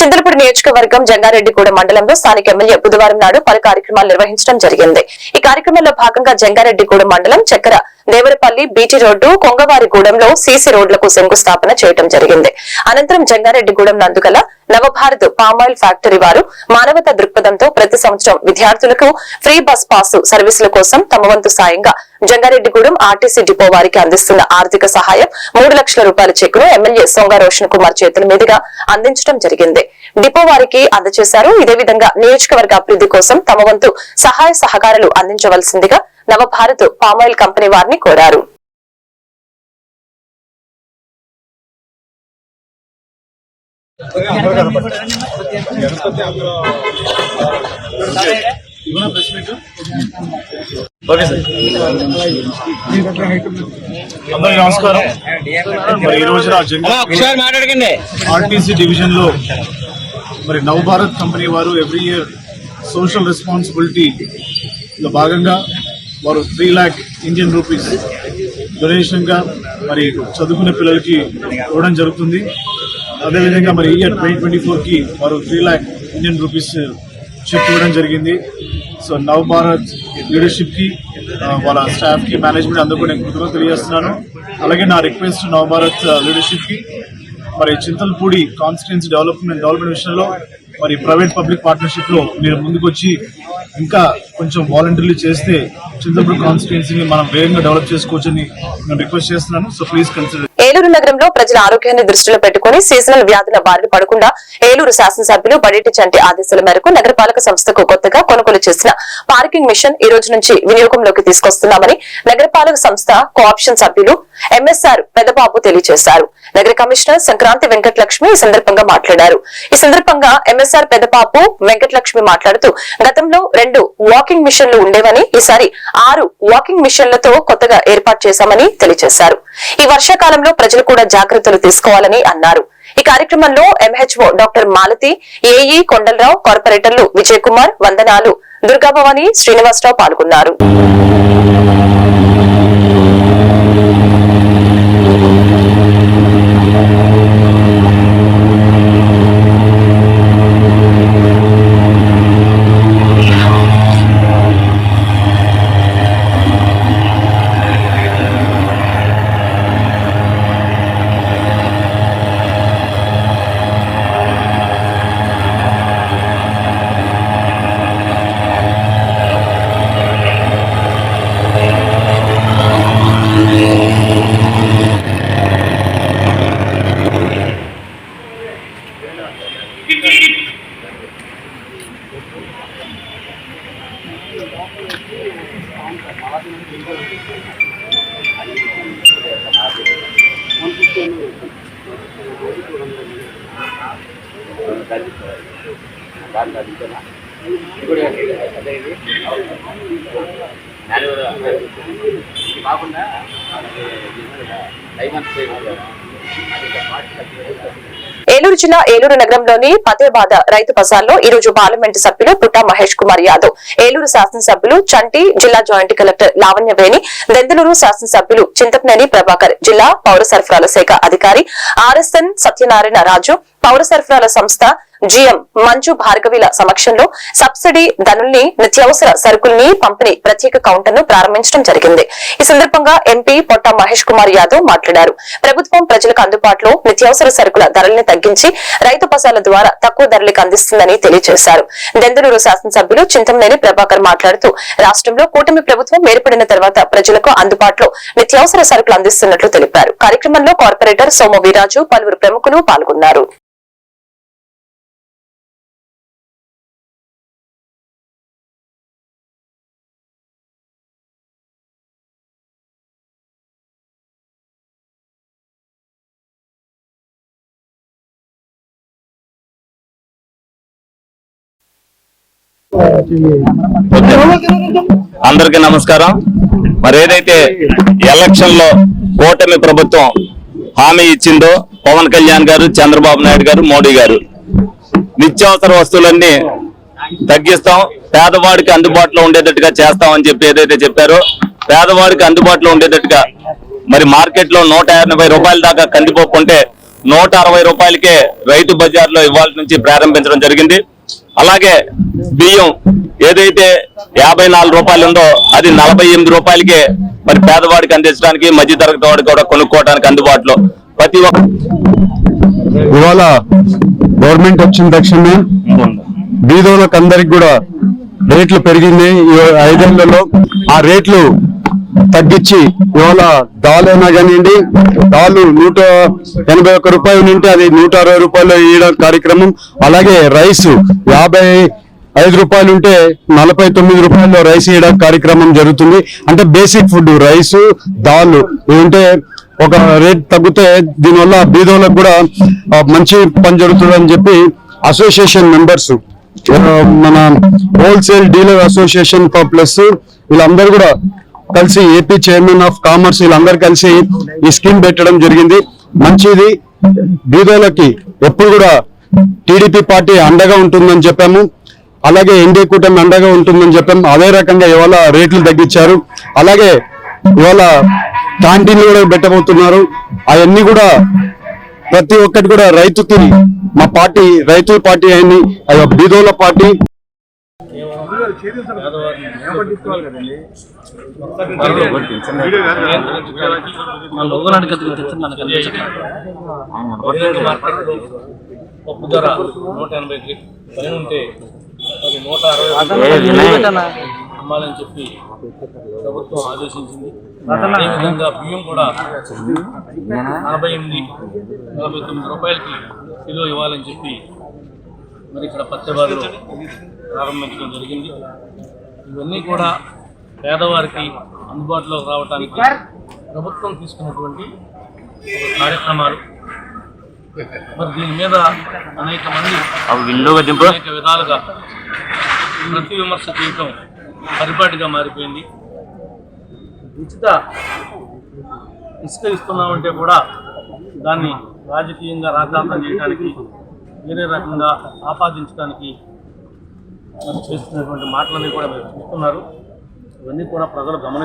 చింతలపూడి నియోజకవర్గం జంగారెడ్డిగూడెం మండలంలో స్థానిక ఎమ్మెల్యే బుధవారం నాడు పలు కార్యక్రమాలు నిర్వహించడం జరిగింది. ఈ కార్యక్రమంలో భాగంగా జంగారెడ్డిగూడెం మండలం చక్కెర దేవరపల్లి బీటీ రోడ్డు కొంగవారిగూడెంలో సీసీ రోడ్లకు శంకుస్థాపన చేయడం జరిగింది. అనంతరం జంగారెడ్డిగూడెం నందుగల నవభారత్ పామాయిల్ ఫ్యాక్టరీ వారు మానవతా దృక్పథంతో ప్రతి సంవత్సరం విద్యార్థులకు ఫ్రీ బస్ పాస్ సర్వీసుల కోసం తమ వంతు సాయంగా జంగారెడ్డిగూడెం ఆర్టీసీ డిపో వారికి అందిస్తున్న ఆర్థిక సహాయం మూడు లక్షల రూపాయల చెక్కును ఎమ్మెల్యే సొంగ రోషన్ కుమార్ చేతుల మీదుగా అందించడం జరిగింది. డిపో వారికి అందజేశారు. ఇదే విధంగా నియోజకవర్గ అభివృద్ధి కోసం తమ వంతు సహాయ సహకారాలు అందించవలసిందిగా నవభారత్ పామాయిల్ కంపెనీ వారిని కోరారు. ఓకే సార్ అందరికీ నమస్కారం. మరి ఈ రోజున మాట్లాడకండి. ఆర్టీసీ డివిజన్లో మరి నవభారత్ కంపెనీ వారు ఎవ్రీ ఇయర్ సోషల్ రెస్పాన్సిబిలిటీ లో భాగంగా వారు త్రీ ల్యాక్ ఇండియన్ రూపీస్ డొనేషన్గా మరి చదువుకునే పిల్లలకి ఇవ్వడం జరుగుతుంది. అదేవిధంగా మరి ఇయర్ ట్వంటీ ట్వంటీ ఫోర్కి వారు three lakh Indian rupees shift ఇవ్వడం జరిగింది. సో నవ్ భారత్ లీడర్షిప్కి వాళ్ళ స్టాఫ్కి మేనేజ్మెంట్ అందరూ నేను కృతజ్ఞత తెలియజేస్తున్నాను. అలాగే నా రిక్వెస్ట్ నవ్ భారత్ లీడర్షిప్కి మరి చింతల్పూడి కాన్స్టిట్యున్సీ డెవలప్మెంట్ డెవలప్మెంట్ విషయంలో మరి ప్రైవేట్ పబ్లిక్ పార్ట్నర్షిప్లో మీరు ముందుకొచ్చి ఇంకా కొంచెం వాలంటీర్లు చేస్తే చింతల్పూడి కాన్స్టిట్యున్సీని మనం వేగంగా డెవలప్ చేసుకోవచ్చని నేను రిక్వెస్ట్ చేస్తున్నాను. సో ప్లీజ్ కన్సిడర్ ఏలూరు నగరంలో ప్రజల ఆరోగ్యాన్ని దృష్టిలో పెట్టుకుని సీజనల్ వ్యాధుల బారిన పడకుండా ఏలూరు శాసనసభ్యులు బడేటి చంటి ఆదేశాల మేరకు నగరపాలక సంస్థకు కొత్తగా కొనుగోలు చేసిన పార్కింగ్ మిషన్ ఈ రోజు నుంచి వినియోగంలోకి తీసుకొస్తున్నామని నగరపాలక సంస్థ కోఆప్షన్ సభ్యులు ఎంఎస్ఆర్ పెద్దబాబు తెలియజేశారు. నగర కమిషనర్ సంక్రాంతి వెంకటలక్ష్మి ఈ సందర్భంగా మాట్లాడారు. ఈ సందర్భంగా ఎంఎస్ఆర్ పెద్దబాబు వెంకటలక్ష్మి మాట్లాడుతూ గతంలో రెండు వాకింగ్ మిషన్లు ఉండేవని ఈసారి ఆరు వాకింగ్ మిషన్లతో కొత్తగా ఏర్పాటు చేశామని తెలియజేశారు. ఈ వర్షాకాలంలో ప్రజలు కూడా జాగ్రత్తలు తీసుకోవాలని అన్నారు. ఈ కార్యక్రమంలో MHO doctor Malathi AE Kondalarao కార్పొరేటర్లు విజయ్ కుమార్ వందనాలు దుర్గాభవాని శ్రీనివాసరావు పాల్గొన్నారు కాకుండా ఐదు మంత్స్ ఏలూరు జిల్లా ఏలూరు నగరంలోని పతేబాద రైతు బజార్లో ఈ రోజు పార్లమెంటు సభ్యులు పుట్టా మహేష్ కుమార్ యాదవ్ ఏలూరు శాసనసభ్యులు చంటి జిల్లా జాయింట్ కలెక్టర్ లావణ్యవేణి దెందలూరు శాసనసభ్యులు చింతపనేని ప్రభాకర్ జిల్లా పౌర సరఫరాల శాఖ అధికారి ఆర్ఎస్ఎన్ సత్యనారాయణ రాజు పౌర సరఫరాల సంస్థ జిఎం మంజు భార్గవిల సమక్షంలో సబ్సిడీ ధనుల్ని నిత్యావసర సరుకుల్ని పంపిణీ ప్రత్యేక కౌంటర్ను ప్రారంభించడం జరిగింది. ఈ సందర్భంగా ఎంపీ పొట్ట మహేష్ కుమార్ యాదవ్ మాట్లాడారు. ప్రభుత్వం ప్రజలకు అందుబాటులో నిత్యావసర సరుకుల ధరల్ని తగ్గించి రైతు బజార్ల ద్వారా తక్కువ ధరలకు అందిస్తుందని తెలియజేశారు. దెందులూరు శాసనసభ్యులు చింతమనేని ప్రభాకర్ మాట్లాడుతూ రాష్ట్రంలో కూటమి ప్రభుత్వం ఏర్పడిన తర్వాత ప్రజలకు అందుబాటులో నిత్యావసర సరుకులు అందిస్తున్నట్లు తెలిపారు. కార్యక్రమంలో కార్పొరేటర్ సోమ వీరాజు పలువురు ప్రముఖులు పాల్గొన్నారు. అందరికీ నమస్కారం. మరి ఏదైతే ఎలక్షన్లో కూటమి ప్రభుత్వం హామీ ఇచ్చిందో పవన్ కళ్యాణ్ గారు చంద్రబాబు నాయుడు గారు మోడీ గారు. నిత్యావసర వస్తువులన్నీ తగ్గిస్తాం. పేదవాడికి అందుబాటులో ఉండేటట్టుగా చేస్తామని చెప్పి ఏదైతే చెప్పారో పేదవాడికి అందుబాటులో ఉండేటట్టుగా మరి మార్కెట్లో నూట ఎనభై రూపాయల దాకా కందిపప్పు ఉంటే నూట అరవై రూపాయలకే రైతు బజార్లో ఇవ్వాల్సి నుంచి ప్రారంభించడం జరిగింది. అలాగే బియ్యం ఏదైతే యాభై నాలుగు రూపాయలు ఉందో అది నలభై ఎనిమిది రూపాయలకే మరి పేదవాడికి అందించడానికి మధ్య తరగతి వాడికి కూడా కొనుక్కోవడానికి అందుబాటులో. ప్రతి ఒక్క ఇవాళ గవర్నమెంట్ వచ్చిన తక్షణమే బీదోళ్ళకి అందరికి కూడా రేట్లు పెరిగింది. ఐదేళ్ళలో ఆ రేట్లు తగ్గించి ఇవాళ దాల్ అయినా కానివ్వండి దాలు నూట ఎనభై ఒక్క రూపాయలు ఉంటే అది నూట అరవై రూపాయలు ఇవ్వడం కార్యక్రమం. అలాగే రైస్ యాభై ఐదు రూపాయలు ఉంటే నలభై తొమ్మిది రూపాయలు రైస్ ఇవ్వడం కార్యక్రమం జరుగుతుంది. అంటే బేసిక్ ఫుడ్ రైస్ దాల్ ఇవి ఉంటే ఒక రేట్ తగ్గితే దీనివల్ల బీదోళ్ళకు కూడా మంచి పని జరుగుతుంది అని చెప్పి అసోసియేషన్ మెంబర్స్ మన హోల్సేల్ డీలర్ అసోసియేషన్ ప్లస్ వీళ్ళందరూ కూడా కలిసి ఏపీ చైర్మన్ ఆఫ్ కామర్స్ వీళ్ళందరూ కలిసి ఈ స్కీమ్ పెట్టడం జరిగింది. మంచిది. బీదోలకి ఎప్పుడు కూడా టీడీపీ పార్టీ అండగా ఉంటుందని చెప్పాము. అలాగే ఎన్డీ కూటమి అండగా ఉంటుందని చెప్పాము. అదే రకంగా ఇవాళ రేట్లు తగ్గించారు. అలాగే ఇవాళ క్యాంటీన్లు కూడా పెట్టబోతున్నారు. అవన్నీ కూడా ప్రతి ఒక్కటి కూడా రైతుకి మా పార్టీ రైతుల పార్టీ అయింది. అది బీదోల పార్టీ. పప్పు ధర నూట ఎనభై పైన ఉంటే అది నూట అరవై అమ్మాలని చెప్పి ప్రభుత్వం ఆదేశించింది. అదేవిధంగా బియ్యం కూడా నలభై ఎనిమిది నలభై తొమ్మిది రూపాయలకి కిలో ఇవ్వాలని చెప్పి మరి ఇక్కడ పచ్చబాదులు ప్రారంభించడం జరిగింది. ఇవన్నీ కూడా పేదవారికి అందుబాటులోకి రావడానికి ప్రభుత్వం తీసుకున్నటువంటి ఒక కార్యక్రమాలు. మరి దీని మీద అనేక మంది అనేక విధాలుగా ప్రతి విమర్శ చేయటం పరిపాటిగా మారిపోయింది. ఉచిత ఇసుక ఇస్తున్నామంటే కూడా దాన్ని రాజకీయంగా రాజాంతం చేయడానికి వేరే రకంగా ఆపాదించడానికి మరి చేస్తున్నటువంటి మాటలన్నీ కూడా మీరు చూస్తున్నారు.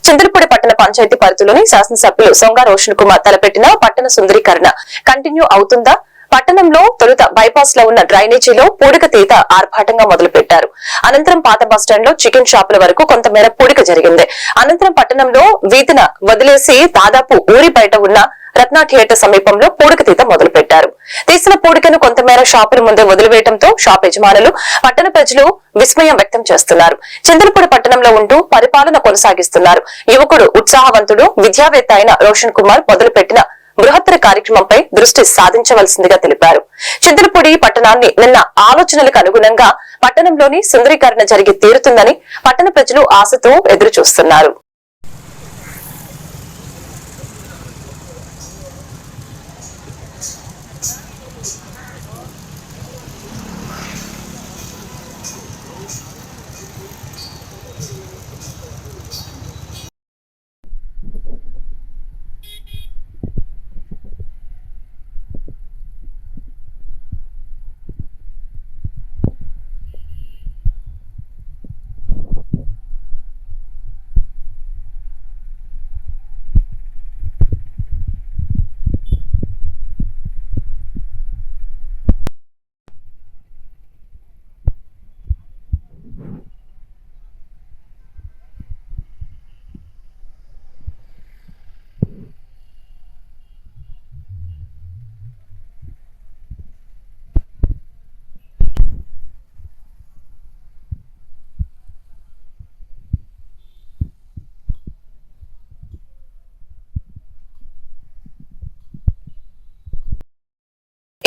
చంద్రపూడి పట్టణ పంచాయతీ పరిధిలోని శాసనసభ్యులు సొంగ రోషన్ కుమార్ తలపెట్టిన పట్టణ సుందరీకరణ కంటిన్యూ అవుతుందా? పట్టణంలో తొలుత బైపాస్లో ఉన్న డ్రైనేజీలో పూడిక తీత ఆర్భాటంగా మొదలుపెట్టారు. అనంతరం పాత బస్టాండ్లో చికెన్ షాపుల వరకు కొంతమేర పూడిక జరిగింది. అనంతరం పట్టణంలో వీధిన వదిలేసి దాదాపు ఊరి బయట ఉన్న రత్న థియేటర్ సమీపంలో పూడిక తీత మొదలు పెట్టారు తీసిన పూడికను కొంతమేర షాపుల ముందే వదిలివేయడంతో షాప్ యజమానులు పట్టణ ప్రజలు విస్మయం వ్యక్తం చేస్తున్నారు. చంద్రపూడి పట్టణంలో ఉంటూ పరిపాలన కొనసాగిస్తున్నారు. యువకుడు ఉత్సాహవంతుడు విద్యావేత్త అయిన రోషన్ కుమార్ మొదలుపెట్టిన బృహత్తర కార్యక్రమంపై దృష్టి సాధించవలసిందిగా తెలిపారు. చింతలపూడి పట్టణాన్ని నిన్న ఆలోచనలకు అనుగుణంగా పట్టణంలోని సుందరీకరణ జరిగి తీరుతుందని పట్టణ ప్రజలు ఆశతో ఎదురు చూస్తున్నారు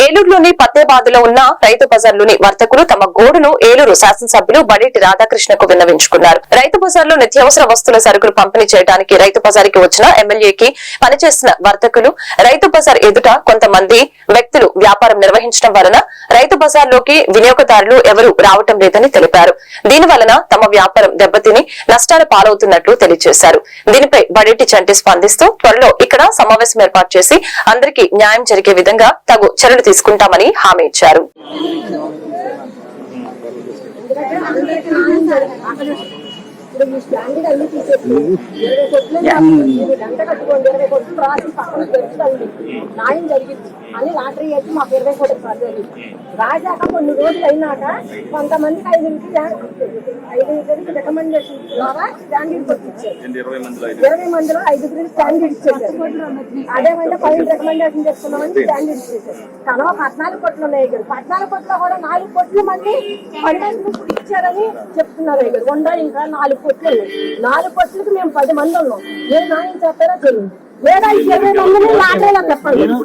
ఏలూరులోని పత్తేబాదులో ఉన్న రైతు బజార్లోని వర్తకులు తమ గోడును ఏలూరు శాసనసభ్యులు బడేటి రాధాకృష్ణకు విన్నవించుకున్నారు. రైతు బజార్లో నిత్యావసర వస్తువుల సరుకులు పంపిణీ చేయడానికి రైతు బజార్కి వచ్చిన ఎమ్మెల్యేకి పనిచేసిన వర్తకులు రైతు బజార్ ఎదుట కొంతమంది వ్యక్తులు వ్యాపారం నిర్వహించడం వలన రైతు బజార్లోకి వినియోగదారులు ఎవరూ రావటం లేదని తెలిపారు. దీని వలన తమ వ్యాపారం దెబ్బతిని నష్టాల పాలవుతున్నట్లు తెలియజేశారు. దీనిపై బడేటి చంటి స్పందిస్తూ త్వరలో ఇక్కడ సమావేశం ఏర్పాటు చేసి అందరికీ న్యాయం జరిగే విధంగా తగు చర్యలు తీసుకుంటామని హామీ ఇచ్చారు. న్యాయం జరిగింది అని లాటరీ వేసి మాకు ఇరవై కోట్లు పడలేదు రాజాక కొన్ని రోజులు అయినాక కొంతమందికి ఐదుగురికి ఐదుగురికి రికమెండేషన్ ద్వారా స్టాండర్డ్ కొట్టించారు ఇరవై మందిలో ఐదు మందిలో ఐదుగురికి స్టాండర్డ్ ఇచ్చేసారు అదేమంటే పైన రికమెండేషన్ చేస్తున్నామని స్టాండర్డ్ ఇచ్చేసారు కనవ పద్నాలుగు కోట్లు ఉన్నాయి పద్నాలుగు కోట్లు కూడా నాలుగు కోట్లు మళ్ళీ పన్నెండు ఇచ్చారని చెప్తున్నారు ఇక్కడ ఉండ ఇంకా నాలుగు కోట్లు నాలుగు కోట్లకి మేము పది మంది ఉన్నాం. ఏ న్యాయం చేస్తారో తెలియదు.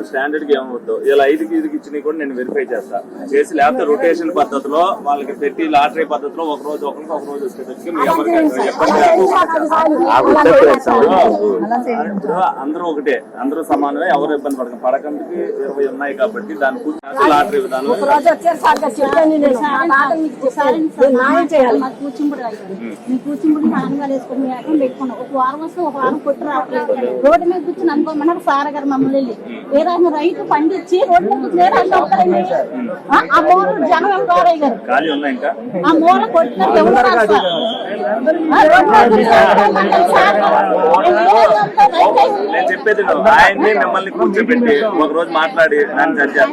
స్టాండర్డ్ ఏమవుద్దు ఇలా ఐదుకి ఐదుకి ఇచ్చినవి కూడా నేను వెరిఫై చేస్తా. చేసి లేకపోతే రొటేషన్ పద్ధతిలో వాళ్ళకి పెట్టి లాటరీ పద్ధతిలో ఒక రోజు ఒకరికి ఒక రోజు ఇప్పుడు అందరూ ఒకటే అందరూ సమానమే ఎవరు ఇబ్బంది పడక పడకందుకి ఇరవై ఉన్నాయి కాబట్టి దాని పూర్తి లాటరీ విధానం కూర్చుంపుడు నాన్నగారు వేసుకుని ఒక వారం వస్తే ఒక వారం కొట్టు రావట్లేదు. రోడ్డు మీద కూర్చుని అనుకోమన్నారు సార్ గారు మమ్మల్ని వెళ్ళి ఏ రకం రైతు పండించి రోడ్డు కూర్చుని? ఆ ఆ మూల జనం గారు ఆ కొట్టినట్టు ఎవరు? ఆ గారు. నేను చెప్పేది. ఆయన్ని మిమ్మల్ని కూర్చోబెట్టి ఒక రోజు మాట్లాడి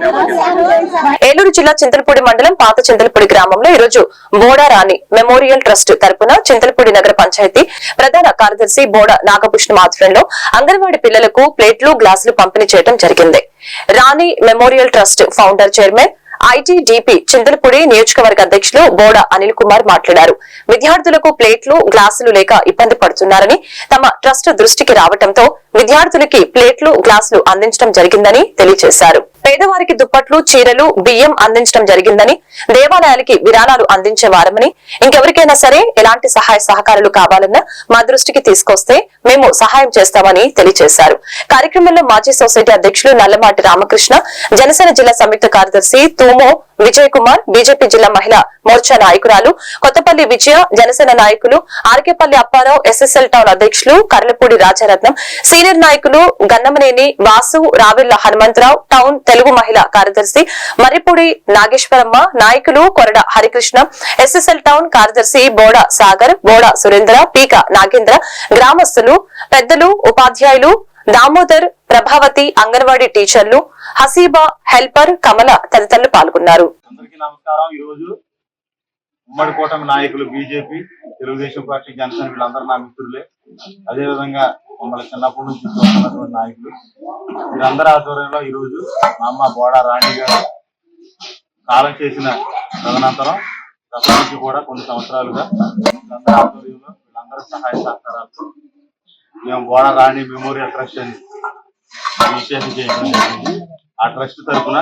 ఎవరికి ఇష్టం? ఏలూరు జిల్లా చింతలపూడి మండలం పాత చింతలపూడి గ్రామంలో ఈరోజు బోడా రాణి మెమోరియల్ ట్రస్ట్ తరపున చింతలపూడి నగర పంచాయతీ ప్రధాన కార్యదర్శి బోడ నాగభూషణం ఆధ్వర్యంలో అంగన్వాడీ పిల్లలకు ప్లేట్లు గ్లాసులు పంపిణీ చేయడం జరిగింది. Rani memorial trust founder chairman ITDP Chintalapudi నియోజకవర్గ అధ్యక్షులు బోడ అనిల్ కుమార్ మాట్లాడారు. విద్యార్థులకు ప్లేట్లు గ్లాసులు లేక ఇబ్బంది పడుతున్నారని తమ ట్రస్ట్ దృష్టికి రావడంతో విద్యార్థులకి ప్లేట్లు గ్లాసులు అందించడం జరిగిందని తెలియజేశారు. పేదవారికి దుప్పట్లు చీరలు బియ్యం అందించడం జరిగిందని దేవాలయాలకి విరాళాలు అందించే వారమని ఇంకెవరికైనా సరే ఎలాంటి సహాయ సహకారాలు కావాలన్నా మా దృష్టికి తీసుకొస్తే మేము సహాయం చేస్తామని తెలియజేశారు. కార్యక్రమంలో మాజీ సొసైటీ అధ్యక్షులు నల్లమాటి రామకృష్ణ జనసేన జిల్లా సంయుక్త కార్యదర్శి తూమో విజయ్ కుమార్ బీజేపీ జిల్లా మహిళా మోర్చా నాయకురాలు కొత్తపల్లి విజయ జనసేన నాయకులు ఆర్కేపల్లి అప్పారావు ఎస్ఎస్ఎల్ టౌన్ అధ్యక్షులు కర్లపూడి రాజారత్నం సీనియర్ నాయకులు గన్నమనేని వాసు రావిళ్ళ హనుమంతరావు టౌన్ తెలుగు మహిళా కార్యదర్శి మర్రిపూడి నాగేశ్వరమ్మ నాయకులు కొరడ హరికృష్ణ ఎస్ఎస్ఎల్ టౌన్ కార్యదర్శి బోడ సాగర్ బోడ సురేంద్ర పీక నాగేంద్ర గ్రామస్తులు పెద్దలు ఉపాధ్యాయులు దామోదర్ ప్రభావతి అంగన్వాడీ టీచర్లు హసీబా హెల్పర్ కమల తదితరులు పాల్గొన్నారు. అందరికీ నమస్కారం. ఈ రోజు ఉమ్మడి కూటమి నాయకులు బీజేపీ తెలుగుదేశం పార్టీ జనసేన వీళ్ళందరూ నా మిత్రులే. అదేవిధంగా మమ్మల్ని చిన్నప్పటి నుంచి చూస్తున్నటువంటి నాయకులు. వీరందరి ఆధ్వర్యంలో ఈ రోజు మా అమ్మ బోడా రాణి గారు కాలం చేసిన తదనంతరం గత కూడా కొన్ని సంవత్సరాలుగా వీళ్ళందరి ఆధ్వర్యంలో వీళ్ళందరి సహాయ సహకారాలతో మేము బోడా రాణి మెమోరియల్ ట్రస్ట్ అని ఇనిషియేటివ్ చేయడం జరిగింది. ఆ ట్రస్ట్ తరఫున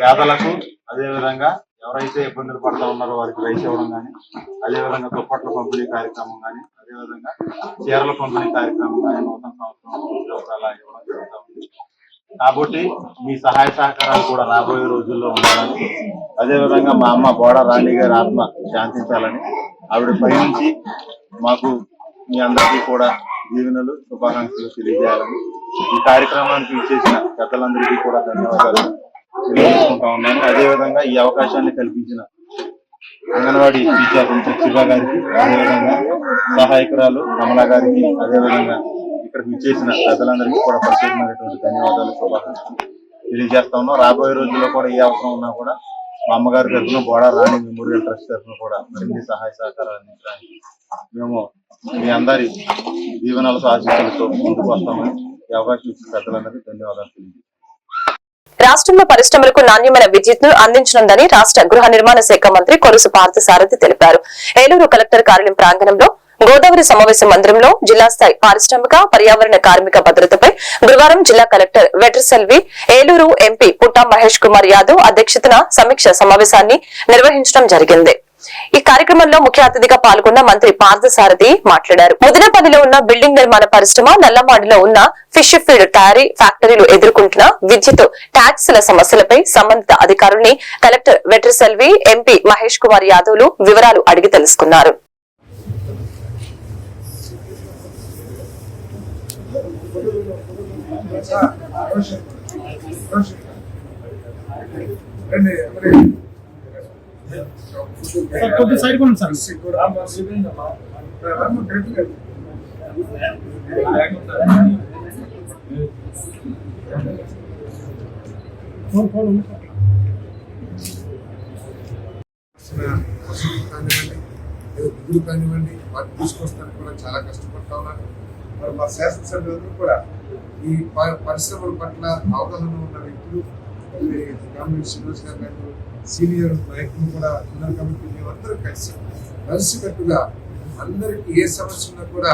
పేదలకు అదేవిధంగా ఎవరైతే ఇబ్బందులు పడతా ఉన్నారో వారికి రైస్ ఇవ్వడం కానీ అదేవిధంగా దుప్పట్ల పంపిణీ కార్యక్రమం కానీ అదేవిధంగా చీరల పంపిణీ కార్యక్రమం కానీ నూతన సంవత్సరం అలా ఇవ్వడం జరుగుతూ ఉంది. కాబట్టి మీ సహాయ సహకారాలు కూడా రాబోయే రోజుల్లో ఉండాలని అదేవిధంగా మా అమ్మ బోడ రాణి గారి ఆత్మ శాంతించాలని ఆవిడ భయించి మాకు మీ అందరికీ కూడా దీవెనలు శుభాకాంక్షలు తెలియజేయాలని ఈ కార్యక్రమానికి ఇచ్చేసిన పెద్దలందరికీ కూడా ధన్యవాదాలు తెలియజేసుకుంటా ఉన్నాను. అదేవిధంగా ఈ అవకాశాన్ని కల్పించిన అంగన్వాడీ టీచర్ శివ గారికి అదేవిధంగా సహాయకురాలు కమలా గారికి అదేవిధంగా ఇక్కడికి ఇచ్చేసిన పెద్దలందరికీ కూడా ప్రత్యేకమైనటువంటి ధన్యవాదాలు శుభాకాంక్షలు తెలియజేస్తా ఉన్నాం. రాబోయే రోజుల్లో కూడా ఏ అవసరం ఉన్నా కూడా మా అమ్మగారి తరఫున బోడా రాణి మెమోరియల్ ట్రస్ట్ తరఫున కూడా మరిన్ని సహాయ సహకారాలు అందించడానికి మేము మీ అందరి జీవనాల ఆశీస్సులతో ముందుకు వస్తామని ఈ అవకాశం ఇచ్చిన పెద్దలందరికీ ధన్యవాదాలు తెలియజేస్తాను రాష్ట్రంలో పరిశ్రమలకు నాణ్యమైన విద్యుత్ను అందించనుందని రాష్ట్ర గృహ నిర్మాణ శాఖ మంత్రి కొలుసు పార్థసారథి తెలిపారు. ఏలూరు కలెక్టర్ కార్యాలయం ప్రాంగణంలో గోదావరి సమావేశ మందిరంలో జిల్లా స్థాయి పారిశ్రామిక పర్యావరణ కార్మిక భద్రతపై గురువారం జిల్లా కలెక్టర్ వెట్రసెల్వి ఏలూరు ఎంపీ పుట్టా మహేష్ కుమార్ యాదవ్ అధ్యక్షతన సమీక్ష సమావేశాన్ని నిర్వహించడం జరిగింది. ఈ కార్యక్రమంలో ముఖ్య అతిథిగా పాల్గొన్న మంత్రి పార్థసారథి మాట్లాడారు. ముదినపల్లిలో ఉన్న బిల్డింగ్ నిర్మాణ పరిశ్రమ నల్లమాడిలో ఉన్న ఫిష్ ఫీడ్ తయారీ ఫ్యాక్టరీలు ఎదుర్కొంటున్న విద్యుత్ ట్యాక్సుల సమస్యలపై సంబంధిత అధికారుల్ని కలెక్టర్ వెట్రసెల్వి ఎంపీ మహేష్ కుమార్ యాదవ్లు వివరాలు అడిగి తెలుసుకున్నారు. కొద్ది సైడ్ కొనండి సార్ కానివ్వండి ఏదో కానివ్వండి వాటిని తీసుకొస్తానికి కూడా చాలా కష్టపడతా ఉన్నారు. మరి మా శాసనసభ్యులందరూ కూడా ఈ ప- పరిశ్రమల పట్ల అవగాహన ఉన్న వ్యక్తులు గవర్నమెంట్ శ్రీనివాస్ గారు నాయకులు సీనియర్ నాయకులు కూడా ఉన్నారు కాబట్టి మేమందరూ కలిసి కలిసికట్టుగా అందరికీ ఏ సమస్య ఉన్నా కూడా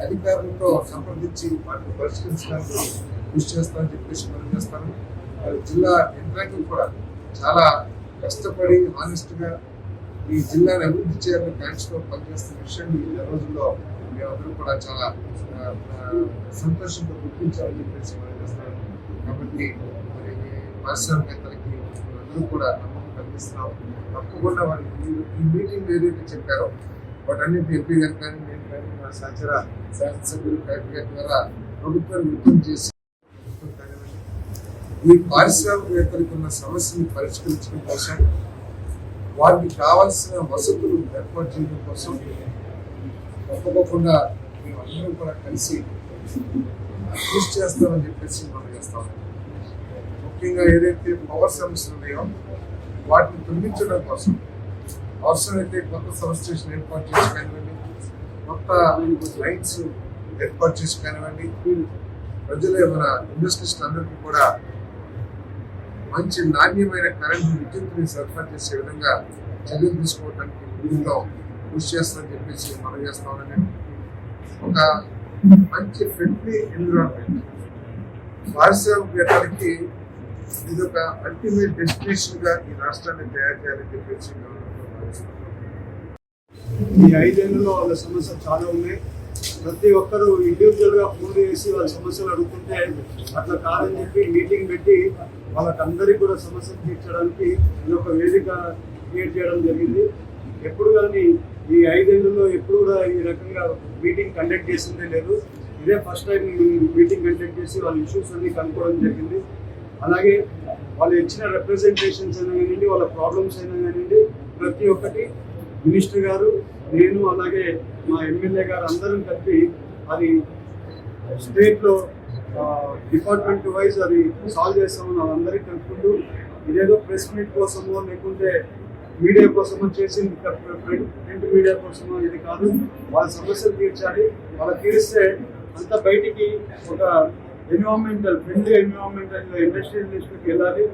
అధికారులతో సంప్రదించి వాటిని పరిష్కరించడానికి కృషి చేస్తామని చెప్పేసి మనం చేస్తాను మరి జిల్లా యంత్రాంగం కూడా చాలా కష్టపడి ఆనెస్ట్గా ఈ జిల్లాను అభివృద్ధి చేయాలని ప్లాన్స్ పనిచేస్తున్న విషయం ఈ రోజుల్లో మేమందరం కూడా చాలా సంతోషంతో గుర్తించాలని చెప్పేసి మనం కాబట్టి మరి ఈ పారిశ్రామికవేత్తలకి అందరూ కూడా నమ్మకం కల్పిస్తున్నాం తప్పకుండా వాళ్ళకి ఈ- మీటింగ్ ఏదైతే చెప్పారో వాటన్నిటి ఎంపీ గారు కానీ నేను కానీ మా సహచర శాసనసభ్యులు కలెక్టర్ గారి ద్వారా ప్రభుత్వాన్ని విజ్ఞప్తి చేసి ఈ పారిశ్రామికవేత్తలకు ఉన్న సమస్యను పరిష్కరించడం కోసం వారికి కావాల్సిన వసతులు ఏర్పాటు చేయడం కోసం తప్పకుండా అందరం కూడా కలిసి కృషి చేస్తామని చెప్పేసి మనం చేస్తాం. ముఖ్యంగా ఏదైతే పవర్ సమస్యలు ఉన్నాయో వాటిని తొలగించడం కోసం అవసరమైతే కొత్త సబ్ స్టేషన్ ఏర్పాటు చేసి కానివ్వండి కొత్త లైన్స్ ఏర్పాటు చేసి కానివ్వండి ప్రజలే మన ఇండస్ట్రీస్ అందరికీ కూడా మంచి నాణ్యమైన కరెంటు విద్యుత్ని సరఫరా చేసే విధంగా చర్యలు తీసుకోవడానికి ఉంది. కృషి చేస్తామని చెప్పేసి మనం చేస్తామని ఒక మంచి ఫ్రెండ్లీ ఎన్విరాన్మెంట్ పారిశ్రామికవేత్తలకి ఇది ఒక అల్టిమేట్ డెస్టినేషన్గా ఈ రాష్ట్రాన్ని తయారు చేయాలని చెప్పేసి ఈ ఐదేళ్ళలో వాళ్ళ సమస్యలు చాలా ఉన్నాయి. ప్రతి ఒక్కరు ఇండివిజువల్గా ఫోన్ చేసి వాళ్ళ సమస్యలు అడుగుతుంటే అట్లా కాదని చెప్పి మీటింగ్ పెట్టి వాళ్ళకందరికీ కూడా సమస్యలు తీర్చడానికి ఇది ఒక వేదిక క్రియేట్ చేయడం జరిగింది. ఎప్పుడు కానీ ఈ ఐదేళ్ళలో ఎప్పుడు కూడా ఈ రకంగా మీటింగ్ కండక్ట్ చేసిందే లేదు. ఇదే ఫస్ట్ టైం మీటింగ్ కండక్ట్ చేసి వాళ్ళ ఇష్యూస్ అన్ని కనుక్కోవడం జరిగింది. అలాగే వాళ్ళు ఇచ్చిన రిప్రజెంటేషన్స్ అయినా కానివ్వండి వాళ్ళ ప్రాబ్లమ్స్ అయినా కానివ్వండి ప్రతి ఒక్కటి మినిస్టర్ గారు నేను అలాగే మా ఎమ్మెల్యే గారు అందరం కలిపి అది స్టేట్లో డిపార్ట్మెంట్ వైజ్ అది సాల్వ్ చేస్తామని వాళ్ళందరికీ కనుక్కుంటూ ఇదేదో ప్రెస్ మీట్ కోసమో లేకుంటే మీడియా కోసమో చేసింది ప్రింట్ మీడియా కోసమో ఇది కాదు. వాళ్ళ సమస్యలు తీర్చాలి. వాళ్ళ తీరిస్తే అంత బయటికి ఒక environmental friendly environmental industrial district వెళ్ళాలి.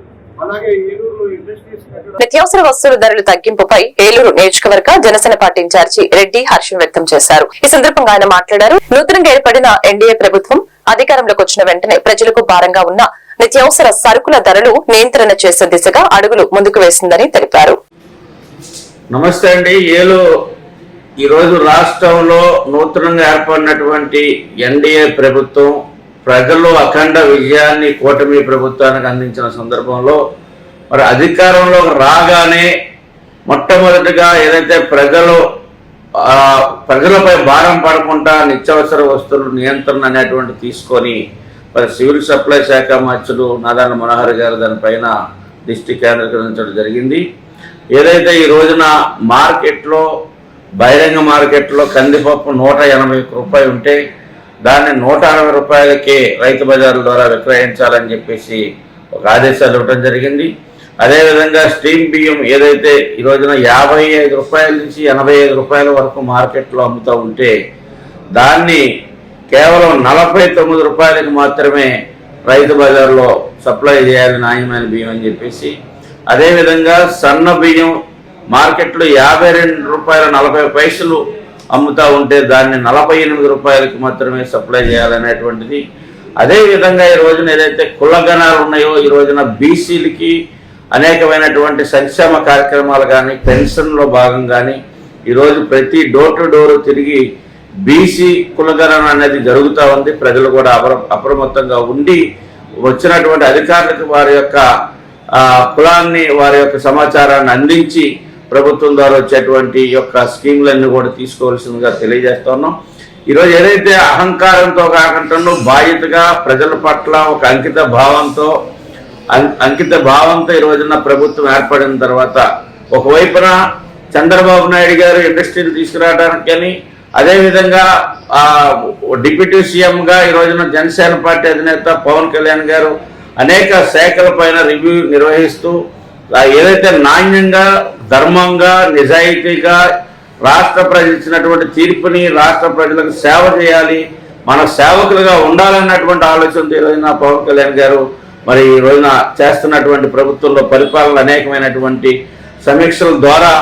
నిత్యావసర వస్తువుల ధరలు తగ్గింపుపై ఏలూరు నియోజకవర్గ జనసేన పార్టీ ఇన్ఛార్జి రెడ్డి హర్షం వ్యక్తం చేశారు. ఈ సందర్భంగా ఆయన మాట్లాడారు. నూతనంగా ఏర్పడిన ఎన్డీఏ ప్రభుత్వం అధికారంలోకి వచ్చిన వెంటనే ప్రజలకు భారంగా ఉన్న నిత్యావసర సరుకుల ధరలు నియంత్రణ చేసే దిశగా అడుగులు ముందుకు వేసిందని తెలిపారు. నమస్తే అండి. ఏలు ఈరోజు రాష్ట్రంలో నూతనంగా ఏర్పడినటువంటి ఎన్డీఏ ప్రభుత్వం ప్రజలు అఖండ విజయాన్ని కూటమి ప్రభుత్వానికి అందించిన సందర్భంలో మరి అధికారంలో రాగానే మొట్టమొదటిగా ఏదైతే ప్రజలు ప్రజలపై భారం పడకుండా నిత్యావసర వస్తువులు నియంత్రణ అనేటువంటి తీసుకొని మరి సివిల్ సప్లై శాఖ మంత్రులు నారాయణ మనోహర్ గారు దానిపైన దృష్టి కేంద్రీకరించడం జరిగింది. ఏదైతే ఈ రోజున మార్కెట్లో బహిరంగ మార్కెట్లో కందిపప్పు నూట ఎనభై రూపాయలు ఉంటే దాన్ని నూట అరవై రూపాయలకే రైతు బజార్ల ద్వారా విక్రయించాలని చెప్పేసి ఒక ఆదేశాలు ఇవ్వడం జరిగింది. అదేవిధంగా స్టీమ్ బియ్యం ఏదైతే ఈ రోజున యాభై ఐదు రూపాయల నుంచి ఎనభై ఐదు రూపాయల వరకు మార్కెట్లో అమ్ముతూ ఉంటే దాన్ని కేవలం నలభై తొమ్మిది రూపాయలకు మాత్రమే రైతు బజార్లో సప్లై చేయాలి నాణ్యమైన బియ్యం అని చెప్పేసి అదేవిధంగా సన్న బియ్యం మార్కెట్లో యాభై రెండు రూపాయల నలభై పైసలు అమ్ముతూ ఉంటే దాన్ని నలభై ఎనిమిది రూపాయలకు మాత్రమే సప్లై చేయాలనేటువంటిది. అదేవిధంగా ఈ రోజున ఏదైతే కులగణాలు ఉన్నాయో ఈ రోజున బీసీలకి అనేకమైనటువంటి సంక్షేమ కార్యక్రమాలు కానీ పెన్షన్లో భాగం కానీ ఈరోజు ప్రతి డోర్ టు డోర్ తిరిగి బీసీ కులగణన అనేది జరుగుతూ ఉంది. ప్రజలు కూడా అప్ర అప్రమత్తంగా ఉండి వచ్చినటువంటి అధికారులకు వారి యొక్క కులాన్ని వారి యొక్క సమాచారాన్ని అందించి ప్రభుత్వం ద్వారా వచ్చేటువంటి యొక్క స్కీములన్నీ కూడా తీసుకోవాల్సిందిగా తెలియజేస్తున్నాం. ఈరోజు ఏదైతే అహంకారంతో కాకుండా బాధ్యతగా ప్రజల పట్ల ఒక అంకిత భావంతో అం- అంకిత భావంతో ఈ రోజున ప్రభుత్వం ఏర్పడిన తర్వాత ఒకవైపున చంద్రబాబు నాయుడు గారు ఇండస్ట్రీని తీసుకురావడానికి కానీ అదేవిధంగా డిప్యూటీ సీఎంగా ఈ రోజున జనసేన పార్టీ అధినేత పవన్ కళ్యాణ్ గారు అనేక శాఖల పైన రివ్యూ నిర్వహిస్తూ ఏదైతే నాణ్యంగా ధర్మంగా నిజాయితీగా రాష్ట్ర ప్రజలు ఇచ్చినటువంటి తీర్పుని రాష్ట్ర ప్రజలకు సేవ చేయాలి మన సేవకులుగా ఉండాలన్నటువంటి ఆలోచనతో ఈరోజున పవన్ కళ్యాణ్ గారు మరి ఈ రోజున చేస్తున్నటువంటి ప్రభుత్వంలో పరిపాలన అనేకమైనటువంటి సమీక్షల ద్వారా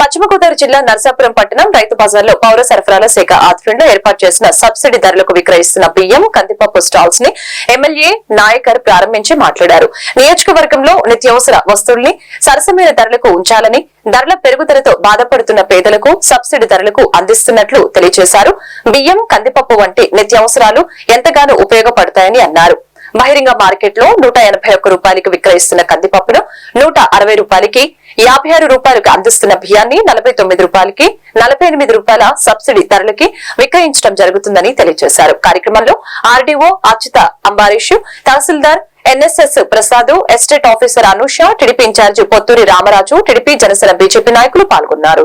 పశ్చిమ గోదావరి జిల్లా నరసాపురం పట్టణం రైతు బజార్లో పౌర సరఫరాల శాఖ ఆధ్వర్యంలో ఏర్పాటు చేసిన సబ్సిడీ ధరలకు విక్రయిస్తున్న బియ్యం కందిపప్పు స్టాల్స్ని ఎమ్మెల్యే నాయకర్ ప్రారంభించి మాట్లాడారు. నియోజకవర్గంలో నిత్యావసర వస్తువుల్ని సరసమైన ధరలకు ఉంచాలని ధరల పెరుగుదలతో బాధపడుతున్న పేదలకు సబ్సిడీ ధరలకు అందిస్తున్నట్లు తెలియజేశారు. బియ్యం కందిపప్పు వంటి నిత్యావసరాలు ఎంతగానో ఉపయోగపడతాయని అన్నారు. బహిరంగ మార్కెట్లో నూట ఎనభై ఒక్క రూపాయలకి విక్రయిస్తున్న కందిపప్పును నూట అరవై రూపాయలకి యాభై ఆరు రూపాయలకు అందిస్తున్న బియ్యాన్ని నలభై తొమ్మిది రూపాయలకి నలభై ఎనిమిది రూపాయల సబ్సిడీ ధరలకి విక్రయించడం జరుగుతుందని తెలియజేశారు. కార్యక్రమంలో RDO Achyuta Ambarish tahsildar NSS Prasad estate officer Anusha TDP incharge Pothuri Ramaraju TDP Janasena BJP నాయకులు పాల్గొన్నారు.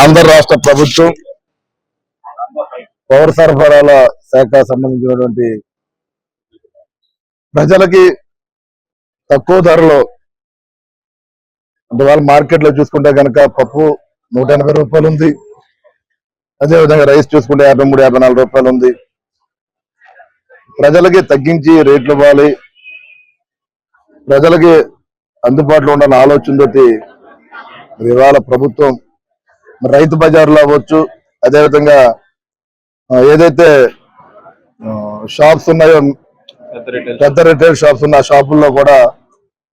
ఆంధ్ర రాష్ట్ర ప్రభుత్వం పౌర సరఫరాల శాఖ సంబంధించినటువంటి ప్రజలకి తక్కువ ధరలో అంటే వాళ్ళ మార్కెట్లో చూసుకుంటే కనుక పప్పు నూట ఎనభై రూపాయలు ఉంది. అదే విధంగా రైస్ చూసుకుంటే యాభై మూడు యాభై నాలుగు రూపాయలు ఉంది. ప్రజలకి తగ్గించి రేట్లు ఇవ్వాలి. ప్రజలకి అందుబాటులో ఉండాలని ఆలోచనతోటి మరి ఇవాళ ప్రభుత్వం మరి రైతు బజార్లో అవ్వచ్చు అదేవిధంగా ఏదైతే షాప్స్ ఉన్నాయో పెద్ద రిటైల్ షాప్స్ ఉన్న ఆ షాపుల్లో కూడా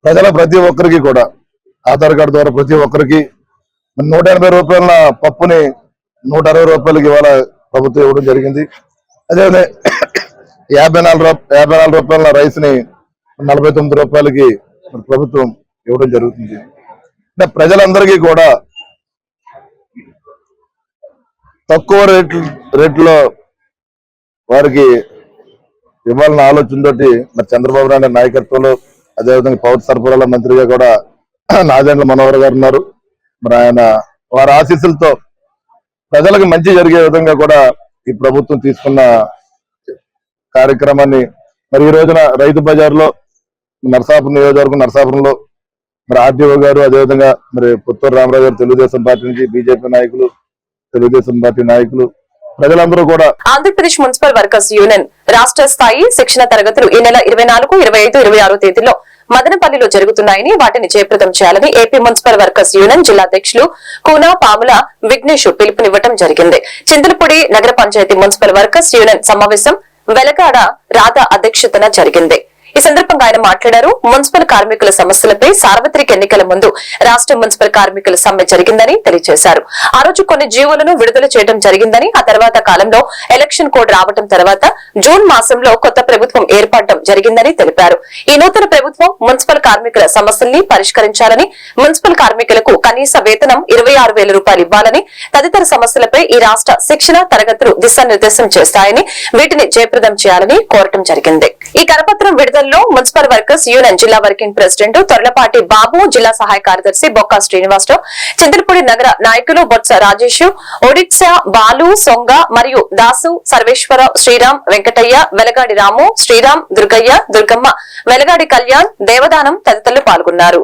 ప్రజల ప్రతి ఒక్కరికి కూడా ఆధార్ కార్డు ద్వారా ప్రతి ఒక్కరికి నూట ఎనభై రూపాయల పప్పుని నూట అరవై రూపాయలకి ఇవాళ ప్రభుత్వం ఇవ్వడం జరిగింది. అదేవిధంగా యాభై నాలుగు యాభై నాలుగు రూపాయల రైస్ని నలభై తొమ్మిది రూపాయలకి ప్రభుత్వం ఇవ్వడం జరుగుతుంది. అంటే ప్రజలందరికీ కూడా తక్కువ రేట్లు రేట్లో వారికి ఇవ్వాలన్న ఆలోచనతోటి మరి చంద్రబాబు నాయుడు నాయకత్వంలో అదేవిధంగా పౌర సరఫరాల మంత్రిగా కూడా నాదెండ్ల మనోహర్ గారు ఉన్నారు. మరి ఆయన వారి ఆశీస్సులతో ప్రజలకు మంచి జరిగే విధంగా కూడా ఈ ప్రభుత్వం తీసుకున్న కార్యక్రమాన్ని మరి ఈ రోజున రైతు బజార్లో నరసాపురం నియోజకవర్గం నరసాపురంలో మరి ఆర్టీఓ గారు అదేవిధంగా మరి పుత్తూరు రామరాజు గారు తెలుగుదేశం పార్టీ నుంచి బీజేపీ నాయకులు తెలుగుదేశం పార్టీ నాయకులు ప్రజలందరూ కూడా ఆంధ్రప్రదేశ్ మున్సిపల్ వర్కర్స్ యూనియన్ రాష్ట్ర స్థాయి శిక్షణ తరగతులు ఈ నెల ఇరవై నాలుగు ఇరవై ఐదు ఇరవై ఆరు తేదీలో మదనపల్లిలో జరుగుతున్నాయని వాటిని జయప్రదం చేయాలని ఏపీ మున్సిపల్ వర్కర్స్ యూనియన్ జిల్లా అధ్యక్షులు కూనా పాముల విఘ్నేష్ పిలుపునివ్వడం జరిగింది. చింతలపూడి నగర పంచాయతీ మున్సిపల్ వర్కర్స్ యూనియన్ సమావేశం వెలగాడ రాధ అధ్యక్షతన జరిగింది. ఈ సందర్భంగా ఆయన మాట్లాడారు. మున్సిపల్ కార్మికుల సమస్యలపై సార్వత్రిక ఎన్నికల ముందు రాష్ట్ర మున్సిపల్ కార్మికుల సమ్మె జరిగిందని తెలియజేశారు. ఆ రోజు కొన్ని జీవోలను విడుదల చేయడం జరిగిందని ఆ తర్వాత కాలంలో ఎలక్షన్ కోడ్ రావడం తర్వాత జూన్ మాసంలో కొత్త ప్రభుత్వం ఏర్పడడం జరిగిందని తెలిపారు. ఈ నూతన ప్రభుత్వం మున్సిపల్ కార్మికుల సమస్యల్ని పరిష్కరించాలని మున్సిపల్ కార్మికులకు కనీస వేతనం ఇరవై ఆరు వేల రూపాయలు ఇవ్వాలని తదితర సమస్యలపై ఈ రాష్ట్ర శిక్షణ తరగతులు దిశానిర్దేశం చేస్తాయని వీటిని జయప్రదం చేయాలని కోరటం జరిగింది. ఈ కరపత్రం విడుదల విడుదలలో మున్సిపల్ వర్కర్స్ యూనియన్ జిల్లా వర్కింగ్ ప్రెసిడెంట్ తొరలపాటి బాబు జిల్లా సహాయ కార్యదర్శి బొక్క శ్రీనివాసరావు చింతలపూడి నగర నాయకులు బొత్స రాజేష్ ఒడిశా బాలు సొంగ మరియు దాసు సర్వేశ్వరరావు శ్రీరామ్ వెంకటయ్య వెలగాడి రాము శ్రీరామ్ దుర్గయ్య దుర్గమ్మ వెలగాడి కళ్యాణ్ దేవదానం తదితరులు పాల్గొన్నారు.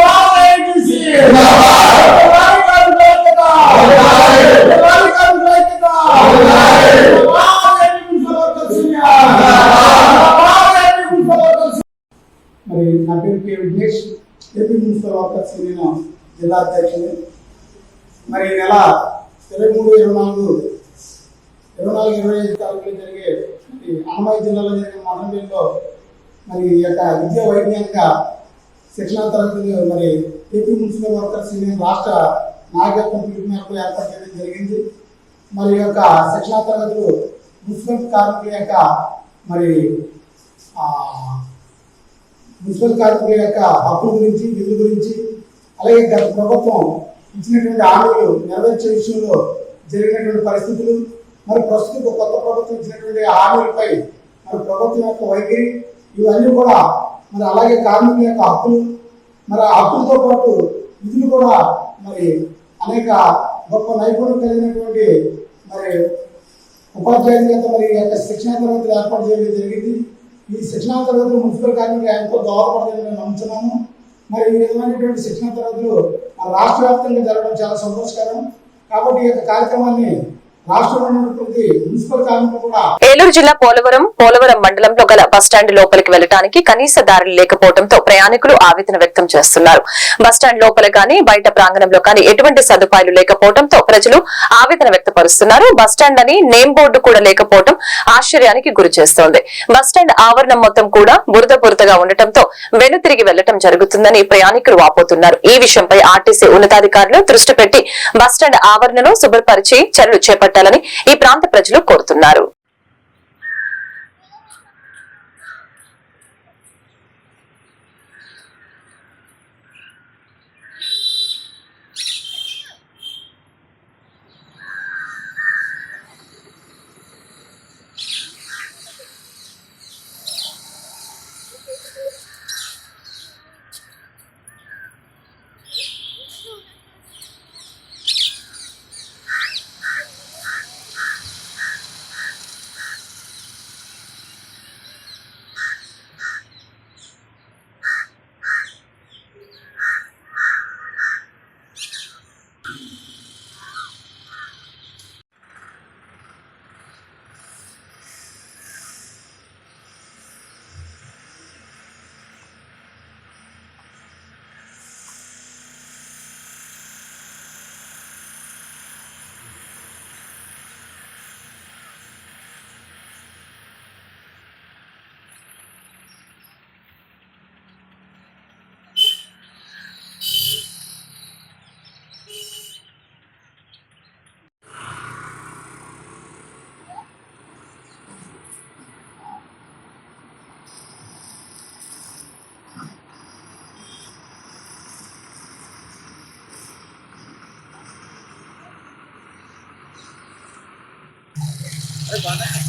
మరి నా పేరు కే విఘ్నేష్ ఏపీ మున్సిపల్ జిల్లా అధ్యక్షుడు. మరి ఈ నెల ఇరవై మూడు ఇరవై నాలుగు ఇరవై నాలుగు ఇరవై ఐదు తారీఖులు జరిగే అన్నమయ్య జిల్లాలో జరిగిన మరణంలో మరి ఈ యొక్క విద్యా వైజ్ఞానిక శిక్షణా తరగతి మరి ఏపీ మున్సిపల్ వర్కర్స్ యూనియన్ రాష్ట్ర నాయకత్వం పిలుపు మేరకు ఏర్పాటు చేయడం జరిగింది. మరి యొక్క శిక్షణా తరగతులు మున్సిపల్ కార్మికుల యొక్క మరి మున్సిపల్ కార్మికుల యొక్క హక్కుల గురించి బిల్లు గురించి అలాగే గత ప్రభుత్వం ఇచ్చినటువంటి హామీలు నెరవేర్చే విషయంలో జరిగినటువంటి పరిస్థితులు మరి ప్రస్తుతం కొత్త ప్రభుత్వం ఇచ్చినటువంటి హామీలపై మరి ప్రభుత్వం యొక్క వైఖరి ఇవన్నీ కూడా మరి అలాగే కార్మికుల యొక్క హక్కులు మరి ఆ హక్కులతో పాటు విధులు కూడా మరి అనేక గొప్ప నైపుణ్యం కలిగినటువంటి మరి ఉపాధ్యాయుల చేత మరి యొక్క శిక్షణా తరగతులు ఏర్పాటు చేయడం జరిగింది. ఈ శిక్షణ తరగతులు మున్సిపల్ కార్మికులు ఎంతో దోహదపడతాయని మేము నమ్ముతున్నాము. మరి ఈ విధమైనటువంటి శిక్షణ తరగతులు రాష్ట్ర వ్యాప్తంగా జరగడం చాలా సంతోషకరం. కాబట్టి ఈ యొక్క కార్యక్రమాన్ని ఏలూరు జిల్లా పోలవరం పోలవరం మండలంలో గల బస్టాండ్ లోపలికి వెళ్ళడానికి కనీస దారులు లేకపోవడంతో ప్రయాణికులు ఆవేదన వ్యక్తం చేస్తున్నారు. బస్టాండ్ లోపల గాని బయట ప్రాంగణంలో గాని ఎటువంటి సదుపాయాలు లేకపోవడంతో ప్రజలు ఆవేదన వ్యక్తపరుస్తున్నారు. బస్టాండ్ అని నేమ్ బోర్డు కూడా లేకపోవడం ఆశ్చర్యానికి గురి చేస్తోంది. బస్టాండ్ ఆవరణం మొత్తం కూడా బురద బురదగా ఉండటంతో వెనుతిరిగి వెళ్ళటం జరుగుతుందని ప్రయాణికులు వాపోతున్నారు. ఈ విషయంపై ఆర్టీసీ ఉన్నతాధికారులు దృష్టి పెట్టి బస్టాండ్ ఆవరణను శుభ్రపరిచి చర్యలు చేపట్టాలని ఈ ప్రాంత ప్రజలు కోరుతున్నారు. बाद है